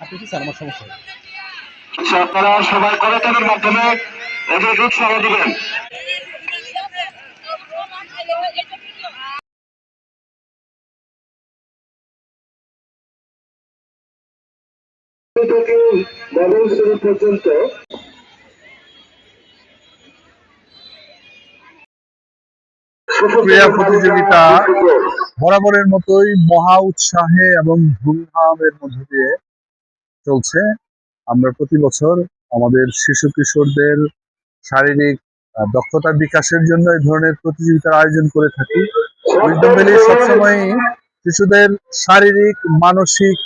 আপনি কি স্যার আমার সমস্যা? আচ্ছা, আপনারা সবাই করতালির মাধ্যমে এদের উৎসাহ দিবেন। থেকে শ্রেণি পর্যন্ত ক্রীড়া প্রতিযোগিতা বরাবরের মতোই মহা উৎসাহে এবং ধুমধামের মধ্য দিয়ে চলছে। আমরা প্রতি বছর আমাদের শিশু কিশোরদের শারীরিক দক্ষতা বিকাশের জন্য এই ধরনের প্রতিযোগিতার আয়োজন করে থাকি। সবসময়ই শিশুদের শারীরিক, মানসিক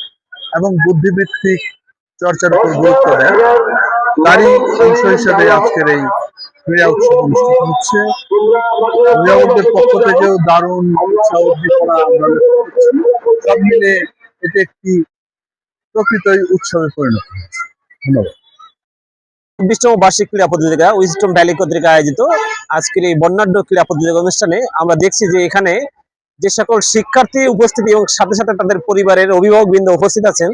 এবং বুদ্ধিবৃত্তিক চর্চার উপর গুরুত্ব দেয়। তারই অংশ হিসেবে আজকের এই ক্রীড়া উৎসব অনুষ্ঠিত হচ্ছে। অভিভাবকদের পক্ষ থেকেও দারুণ উৎসাহ উদ্দীপনা। সব মিলে এটি একটি প্রকৃতই উৎসবে পরিণত হয়েছে। ধন্যবাদ। চব্বিশতম বার্ষিক ক্রীড়া প্রতিযোগিতা, উইজডম ভ্যালি কর্তৃক আয়োজিত আজকের এই বর্ণাঢ্য ক্রীড়া প্রতিযোগিতা অনুষ্ঠানে আমরা দেখছি যে এখানে যে সকল শিক্ষার্থী উপস্থিত এবং সাথে সাথে তাদের পরিবারের অভিভাবক বৃন্দ উপস্থিত আছেন,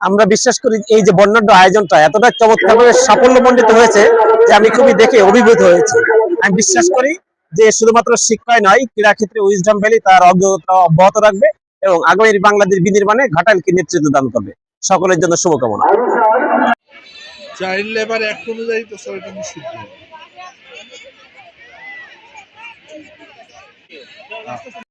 আমরা বিশ্বাস করি এই যে বর্ণাঢ্য আয়োজনটা এতটা চমৎকারভাবে সাফল্যমণ্ডিত হয়েছে যে আমি খুবই দেখে অভিভূত হয়েছি। আমি বিশ্বাস করি যে শুধুমাত্র শিক্ষায় নয় ক্রীড়া ক্ষেত্রে উইজডম ভ্যালি তার অগ্রগতি অব্যাহত রাখবে এবং আগামী বাংলাদেশ বিনির্মাণে ঘাটালকে নেতৃত্ব দান করবে। সকলের জন্য শুভকামনা। চাইল্ড লেবার অ্যাক্ট অনুযায়ী তো স্যার নিষিদ্ধ।